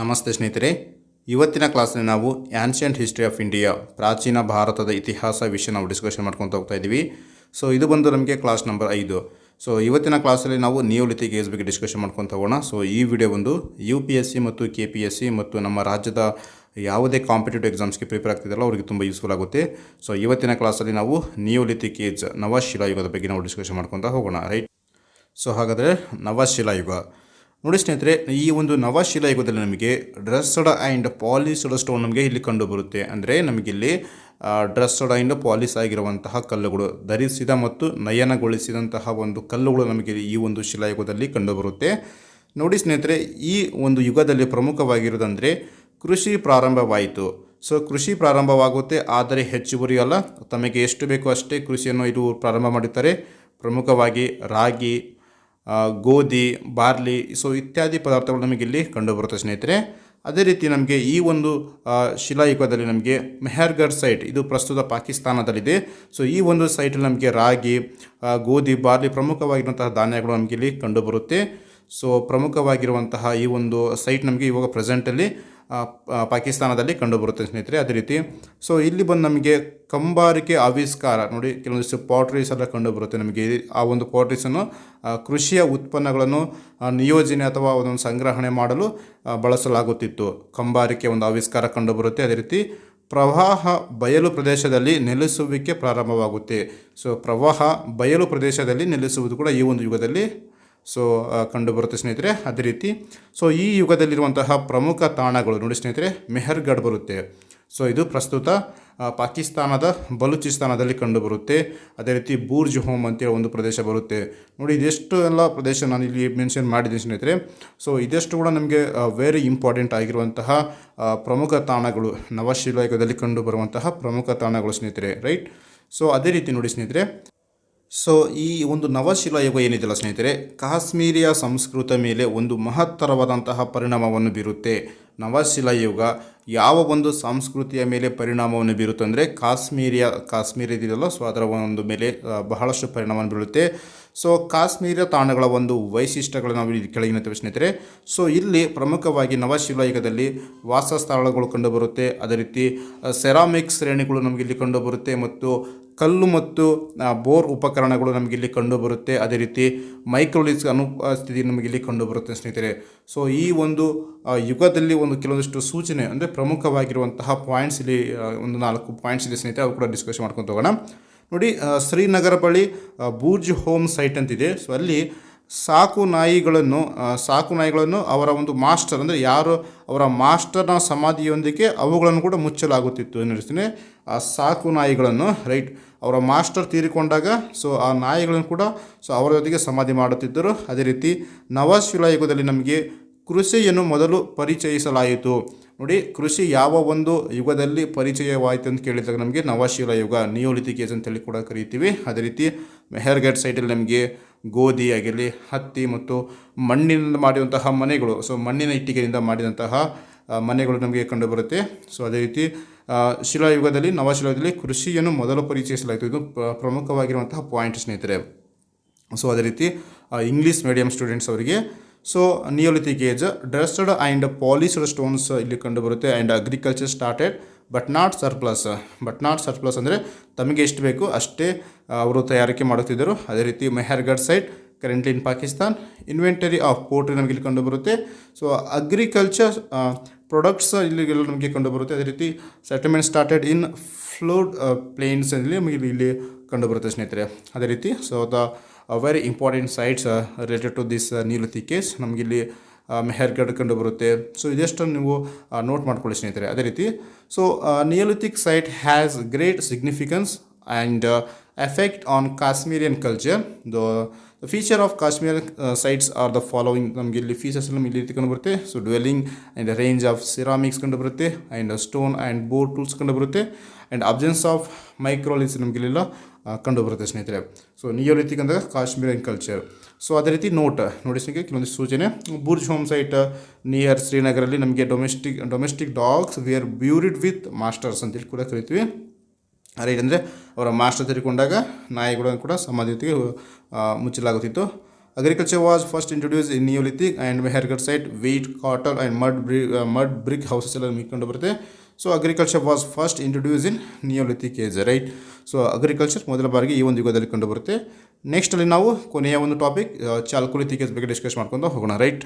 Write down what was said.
ನಮಸ್ತೆ ಸ್ನೇಹಿತರೆ. ಇವತ್ತಿನ ಕ್ಲಾಸ್ನಲ್ಲಿ ನಾವು ಆನ್ಷಿಯಂಟ್ ಹಿಸ್ಟ್ರಿ ಆಫ್ ಇಂಡಿಯಾ ಪ್ರಾಚೀನ ಭಾರತದ ಇತಿಹಾಸ ವಿಷಯ ನಾವು ಡಿಸ್ಕಷನ್ ಮಾಡ್ಕೊತ ಹೋಗ್ತಾ ಇದ್ದೀವಿ. ಸೊ ಇದು ಬಂದು ನಮಗೆ ಕ್ಲಾಸ್ ನಂಬರ್ ಐದು. ಸೊ ಇವತ್ತಿನ ಕ್ಲಾಸಲ್ಲಿ ನಾವು ನಿಯೋಲಿಥಿಕ್ ಏಜ್ ಬಗ್ಗೆ ಡಿಸ್ಕಷನ್ ಮಾಡ್ಕೊತ ಹೋಗೋಣ. ಸೊ ಈ ವಿಡಿಯೋ ಒಂದು ಯು ಪಿ ಎಸ್ ಸಿ ಮತ್ತು ಕೆ ಪಿ ಎಸ್ ಸಿ ಮತ್ತು ನಮ್ಮ ರಾಜ್ಯದ ಯಾವುದೇ ಕಾಂಪಿಟೇಟಿವ್ ಎಕ್ಸಾಮ್ಸ್ಗೆ ಪ್ರಿಪೇರ್ ಆಗ್ತಿದ್ದಲ್ಲ ಅವರಿಗೆ ತುಂಬ ಯೂಸ್ಫುಲ್ ಆಗುತ್ತೆ. ಸೊ ಇವತ್ತಿನ ಕ್ಲಾಸಲ್ಲಿ ನಾವು ನಿಯೋಲಿಥಿಕ್ ಏಜ್ ನವಶಿಲಾಯುಗದ ಬಗ್ಗೆ ನಾವು ಡಿಸ್ಕಷನ್ ಮಾಡ್ಕೊತ ಹೋಗೋಣ. ರೈಟ್ ಸೊ ಹಾಗಾದರೆ ನವಶಿಲಾಯುಗ. ನೋಡಿ ಸ್ನೇಹಿತರೆ, ಈ ಒಂದು ನವಶಿಲಾಯುಗದಲ್ಲಿ ನಮಗೆ ಡ್ರೆಸ್ಡ್ ಆ್ಯಂಡ್ ಪಾಲಿಸ್ಡ್ ಸ್ಟೋನ್ ನಮಗೆ ಇಲ್ಲಿ ಕಂಡು ಬರುತ್ತೆ ಅಂದರೆ ನಮಗಿಲ್ಲಿ ಡ್ರೆಸ್ಡ್ ಆ್ಯಂಡ್ ಪಾಲಿಸ್ ಆಗಿರುವಂತಹ ಕಲ್ಲುಗಳು, ಧರಿಸಿದ ಮತ್ತು ನಯನಗೊಳಿಸಿದಂತಹ ಒಂದು ಕಲ್ಲುಗಳು ನಮಗೆ ಈ ಒಂದು ಶಿಲಾಯುಗದಲ್ಲಿ ಕಂಡುಬರುತ್ತೆ. ನೋಡಿ ಸ್ನೇಹಿತರೆ, ಈ ಒಂದು ಯುಗದಲ್ಲಿ ಪ್ರಮುಖವಾಗಿರುವುದಂದರೆ ಕೃಷಿ ಪ್ರಾರಂಭವಾಯಿತು. ಸೊ, ಕೃಷಿ ಪ್ರಾರಂಭವಾಗುತ್ತೆ, ಆದರೆ ಹೆಚ್ಚುವರಿ ಅಲ್ಲ. ತಮಗೆ ಎಷ್ಟು ಬೇಕೋ ಅಷ್ಟೇ ಕೃಷಿಯನ್ನು ಇದು ಪ್ರಾರಂಭ ಮಾಡುತ್ತಾರೆ ಪ್ರಮುಖವಾಗಿ ರಾಗಿ ಗೋಧಿ, ಬಾರ್ಲಿ ಸೊ ಇತ್ಯಾದಿ ಪದಾರ್ಥಗಳು ನಮಗಿಲ್ಲಿ ಕಂಡುಬರುತ್ತೆ ಸ್ನೇಹಿತರೆ. ಅದೇ ರೀತಿ ನಮಗೆ ಈ ಒಂದು ಶಿಲಾಯುಗದಲ್ಲಿ ನಮಗೆ ಮೆಹರ್ಗರ್ ಸೈಟ್, ಇದು ಪ್ರಸ್ತುತ ಪಾಕಿಸ್ತಾನದಲ್ಲಿದೆ. ಸೊ ಈ ಒಂದು ಸೈಟಲ್ಲಿ ನಮಗೆ ರಾಗಿ ಗೋಧಿ, ಬಾರ್ಲಿ ಪ್ರಮುಖವಾಗಿರುವಂತಹ ಧಾನ್ಯಗಳು ನಮಗೆ ಇಲ್ಲಿ ಕಂಡುಬರುತ್ತೆ. ಸೊ ಪ್ರಮುಖವಾಗಿರುವಂತಹ ಈ ಒಂದು ಸೈಟ್ ನಮಗೆ ಇವಾಗ ಪ್ರೆಸೆಂಟಲ್ಲಿ ಪಾಕಿಸ್ತಾನದಲ್ಲಿ ಕಂಡುಬರುತ್ತೆ ಸ್ನೇಹಿತರೆ, ಅದೇ ರೀತಿ. ಸೊ ಇಲ್ಲಿ ಬಂದು ನಮಗೆ ಕಂಬಾರಿಕೆ ಆವಿಷ್ಕಾರ, ನೋಡಿ, ಕೆಲವೊಂದಿಷ್ಟು ಪಾಟ್ರೀಸ್ ಎಲ್ಲ ಕಂಡುಬರುತ್ತೆ ನಮಗೆ. ಆ ಒಂದು ಪಾಟ್ರೀಸನ್ನು ಕೃಷಿಯ ಉತ್ಪನ್ನಗಳನ್ನು ನಿಯೋಜನೆ ಅಥವಾ ಒಂದೊಂದು ಸಂಗ್ರಹಣೆ ಮಾಡಲು ಬಳಸಲಾಗುತ್ತಿತ್ತು. ಕಂಬಾರಿಕೆ ಒಂದು ಆವಿಷ್ಕಾರ ಕಂಡುಬರುತ್ತೆ, ಅದೇ ರೀತಿ. ಪ್ರವಾಹ ಬಯಲು ಪ್ರದೇಶದಲ್ಲಿ ನೆಲೆಸುವಿಕೆ ಪ್ರಾರಂಭವಾಗುತ್ತೆ. ಸೊ ಪ್ರವಾಹ ಬಯಲು ಪ್ರದೇಶದಲ್ಲಿ ನೆಲೆಸುವುದು ಕೂಡ ಈ ಒಂದು ಯುಗದಲ್ಲಿ ಸೊ ಕಂಡುಬರುತ್ತೆ ಸ್ನೇಹಿತರೆ, ಅದೇ ರೀತಿ. ಸೊ ಈ ಯುಗದಲ್ಲಿರುವಂತಹ ಪ್ರಮುಖ ತಾಣಗಳು ನೋಡಿ ಸ್ನೇಹಿತರೆ ಮೆಹರ್ಗಢ್ ಬರುತ್ತೆ. ಸೊ ಇದು ಪ್ರಸ್ತುತ ಪಾಕಿಸ್ತಾನದ ಬಲೂಚಿಸ್ತಾನದಲ್ಲಿ ಕಂಡುಬರುತ್ತೆ. ಅದೇ ರೀತಿ ಬೂರ್ಜ್ ಹೋಮ್ ಅಂತೇಳಿ ಒಂದು ಪ್ರದೇಶ ಬರುತ್ತೆ. ನೋಡಿ, ಇದೆಷ್ಟು ಎಲ್ಲ ಪ್ರದೇಶ ನಾನು ಇಲ್ಲಿ ಮೆನ್ಷನ್ ಮಾಡಿದ್ದೀನಿ ಸ್ನೇಹಿತರೆ. ಸೊ ಇದೆಷ್ಟು ಕೂಡ ನಮಗೆ ವೆರಿ ಇಂಪಾರ್ಟೆಂಟ್ ಆಗಿರುವಂತಹ ಪ್ರಮುಖ ತಾಣಗಳು ನವಶಿಲಾಯುಗದಲ್ಲಿ ಕಂಡುಬರುವಂತಹ ಪ್ರಮುಖ ತಾಣಗಳು ಸ್ನೇಹಿತರೆ ರೈಟ್ ಸೊ ಅದೇ ರೀತಿ ನೋಡಿ ಸ್ನೇಹಿತರೆ ಸೊ ಈ ಒಂದು ನವಶಿಲಾಯುಗ ಏನಿದೆಯಲ್ಲ ಸ್ನೇಹಿತರೆ? ಕಾಶ್ಮೀರಿಯ ಸಂಸ್ಕೃತ ಮೇಲೆ ಒಂದು ಮಹತ್ತರವಾದಂತಹ ಪರಿಣಾಮವನ್ನು ಬೀರುತ್ತೆ. ನವಶಿಲಾಯುಗ ಯಾವ ಒಂದು ಸಂಸ್ಕೃತಿಯ ಮೇಲೆ ಪರಿಣಾಮವನ್ನು ಬೀರುತ್ತೆ ಅಂದರೆ ಕಾಶ್ಮೀರಿಯ ಕಾಶ್ಮೀರ ಇದೆಯಲ್ಲ ಸೊ ಅದರ ಒಂದು ಮೇಲೆ ಬಹಳಷ್ಟು ಪರಿಣಾಮವನ್ನು ಬೀರುತ್ತೆ ಸೊ ಕಾಶ್ಮೀರ ತಾಣಗಳ ಒಂದು ವೈಶಿಷ್ಟ್ಯಗಳು ನಾವು ಇಲ್ಲಿ ಕೆಳಗಿನ ಸ್ನೇಹಿತರೆ. ಸೊ ಇಲ್ಲಿ ಪ್ರಮುಖವಾಗಿ ನವಶಿಲಾಯುಗದಲ್ಲಿ ವಾಸಸ್ಥಳಗಳು ಕಂಡುಬರುತ್ತೆ. ಅದೇ ರೀತಿ ಸೆರಾಮಿಕ್ ಶ್ರೇಣಿಗಳು ನಮಗೆ ಇಲ್ಲಿ ಕಂಡುಬರುತ್ತೆ ಮತ್ತು ಕಲ್ಲು ಮತ್ತು ಬೋರ್ ಉಪಕರಣಗಳು ನಮಗೆ ಇಲ್ಲಿ ಕಂಡುಬರುತ್ತೆ. ಅದೇ ರೀತಿ ಮೈಕ್ರೋಲಿಸ್ ಅನುಪಸ್ಥಿತಿ ನಮಗೆ ಇಲ್ಲಿ ಕಂಡುಬರುತ್ತೆ ಸ್ನೇಹಿತರೆ. ಸೊ ಈ ಒಂದು ಯುಗದಲ್ಲಿ ಒಂದು ಕೆಲವೊಂದಿಷ್ಟು ಸೂಚನೆ, ಅಂದರೆ ಪ್ರಮುಖವಾಗಿರುವಂತಹ ಪಾಯಿಂಟ್ಸ್ ಇಲ್ಲಿ ಒಂದು ನಾಲ್ಕು ಪಾಯಿಂಟ್ಸ್ ಇದೆ ಸ್ನೇಹಿತರೆ. ಅವು ಕೂಡ ಡಿಸ್ಕಸ್ ಮಾಡ್ಕೊಂಡು ಹೋಗೋಣ. ನೋಡಿ ಶ್ರೀನಗರ ಬಳಿ ಬೂರ್ಜ್ ಹೋಮ್ ಸೈಟ್ ಅಂತಿದೆ. ಸೊ ಅಲ್ಲಿ ಸಾಕು ನಾಯಿಗಳನ್ನು ಸಾಕು ನಾಯಿಗಳನ್ನು ಅವರ ಒಂದು ಮಾಸ್ಟರ್ ಅಂದರೆ ಯಾರು ಅವರ ಮಾಸ್ಟರ್ನ ಸಮಾಧಿಯೊಂದಿಗೆ ಅವುಗಳನ್ನು ಕೂಡ ಮುಚ್ಚಲಾಗುತ್ತಿತ್ತು. ನಡೆಸ್ತೀನಿ ಆ ಸಾಕು ನಾಯಿಗಳನ್ನು ರೈಟ್ ಅವರ ಮಾಸ್ಟರ್ ತೀರಿಕೊಂಡಾಗ ಸೊ ಆ ನಾಯಿಗಳನ್ನು ಕೂಡ ಸೊ ಅವರ ಜೊತೆಗೆ ಸಮಾಧಿ ಮಾಡುತ್ತಿದ್ದರು. ಅದೇ ರೀತಿ ನವಶಿಲಾಯುಗದಲ್ಲಿ ನಮಗೆ ಕೃಷಿಯನ್ನು ಮೊದಲು ಪರಿಚಯಿಸಲಾಯಿತು. ನೋಡಿ, ಕೃಷಿ ಯಾವ ಒಂದು ಯುಗದಲ್ಲಿ ಪರಿಚಯವಾಯಿತು ಅಂತ ಕೇಳಿದಾಗ ನಮಗೆ ನವಶಿಲ ಯುಗ ನಿಯೋಲಿತಿಕೇಸ್ ಅಂತೇಳಿ ಕೂಡ ಕರಿತೀವಿ. ಅದೇ ರೀತಿ ಮೆಹರ್ಗಡ್ ಸೈಡಲ್ಲಿ ನಮಗೆ ಗೋಧಿ ಆಗಿರಲಿ, ಹತ್ತಿ ಮತ್ತು ಮಣ್ಣಿನಿಂದ ಮಾಡಿದಂತಹ ಮನೆಗಳು ಸೊ ಮಣ್ಣಿನ ಇಟ್ಟಿಗೆಯಿಂದ ಮಾಡಿದಂತಹ ಮನೆಗಳು ನಮಗೆ ಕಂಡುಬರುತ್ತೆ ಸೊ ಅದೇ ರೀತಿ ಶಿಲಾಯುಗದಲ್ಲಿ, ನವಶಿಲಾಯುಗದಲ್ಲಿ ಕೃಷಿಯನ್ನು ಮೊದಲು ಪರಿಚಯಿಸಲಾಯಿತು. ಇದು ಪ್ರ- ಪ್ರಮುಖವಾಗಿರುವಂತಹ ಪಾಯಿಂಟ್ ಸ್ನೇಹಿತರೆ. ಸೊ ಅದೇ ರೀತಿ ಇಂಗ್ಲೀಷ್ ಮೀಡಿಯಂ ಸ್ಟೂಡೆಂಟ್ಸ್ ಅವರಿಗೆ. So neolithic age dressed and polished stones ಇಲ್ಲಿ ಕಂಡುಬರುತ್ತೆ. And agriculture started but not surplus but not surplus ಅಂದರೆ ತಮಗೆ ಎಷ್ಟು ಬೇಕು ಅಷ್ಟೇ ಅವರು ತಯಾರಿಕೆ ಮಾಡುತ್ತಿದ್ದರು. ಅದೇ ರೀತಿ Mehrgarh site currently in Pakistan inventory of pottery ನಮಗೆ ಇಲ್ಲಿ ಕಂಡುಬರುತ್ತೆ. ಸೊ ಅಗ್ರಿಕಲ್ಚರ್ ಪ್ರಾಡಕ್ಟ್ಸ್ ಇಲ್ಲಿಗೆಲ್ಲ ನಮಗೆ ಕಂಡುಬರುತ್ತೆ. ಅದೇ ರೀತಿ settlement started in flood plains ಅಲ್ಲಿ ನಮಗೆ ಇಲ್ಲಿ- ಕಂಡು ಕಂಡುಬರುತ್ತೆ ಸ್ನೇಹಿತರೆ. ಅದೇ ರೀತಿ so the very important sites related to this neolithic ನಮಗಿಲ್ಲಿ ಕಂಡು ಕಂಡುಬರುತ್ತೆ. ಸೊ ಇದೆಷ್ಟು ನೀವು ನೋಟ್ ಮಾಡ್ಕೊಳ್ಳಿ ಸ್ನೇಹಿತರೆ. ಅದೇ ರೀತಿ so neolithic site has great significance and effect on Kashmirian culture the feature of Kashmir sites are the following ನಮಗೆ ಇಲ್ಲಿ ಫೀಚರ್ಸ್ ಎಲ್ಲ ಇಲ್ಲಿ ರೀತಿ ಕಂಡುಬರುತ್ತೆ so dwelling and range of ceramics ಕಂಡುಬರುತ್ತೆ and stone and bone tools ಕಂಡುಬರುತ್ತೆ and absence of microliths ನಮಗೆ ಇಲ್ಲೆಲ್ಲ ಕಂಡುಬರುತ್ತೆ ಸ್ನೇಹಿತರೆ. ಸೊ ನಿಯೋಲಿಥಿಕ್ ಅಂದಾಗ ಕಾಶ್ಮೀರಿಯನ್ ಕಲ್ಚರ್ ಸೊ ಅದೇ ರೀತಿ ನೋಟ್ ನೋಡಿ ಸ್ನೇಹಿತರೆ ಕೆಲವೊಂದು ಸೂಚನೆ. ಬುರ್ಜ್ ಹೋಮ್ ಸೈಟ್ ನಿಯರ್ ಶ್ರೀನಗರಲ್ಲಿ ನಮಗೆ domestic domestic dogs were buried with masters ಅಂತೇಳಿ ಕೂಡ ಕರಿತೀವಿ. ರೈಟ್ ಅಂದರೆ ಅವರ ಮಾಸ್ಟರ್ ತೆರಿಕೊಂಡಾಗ ನಾಯಿಗಳನ್ನು ಕೂಡ ಸಮಾಧಿಯೊತ್ತಿಗೆ ಮುಚ್ಚಲಾಗುತ್ತಿತ್ತು. Agriculture was first introduce in neolithic and Mehrgarh site wheat cotton and mud brick mud brick houses ಎಲ್ಲ ಮಿಕ್ಕೊಂಡು ಕಂಡು ಬರುತ್ತೆ. So agriculture was first introduce in neolithic age right so agriculture ಮೊದಲ ಬಾರಿಗೆ ಈ ಒಂದು ಯುಗದಲ್ಲಿ ಕಂಡು ಬರುತ್ತೆ. ನೆಕ್ಸ್ಟಲ್ಲಿ ನಾವು ಕೊನೆಯ ಒಂದು ಟಾಪಿಕ್ ಚಾಲ್ಕುಲಿಥಿಕ್ ಏಜ್ ಬಗ್ಗೆ ಡಿಸ್ಕಸ್ ಮಾಡ್ಕೊಂಡು ಹೋಗೋಣ ರೈಟ್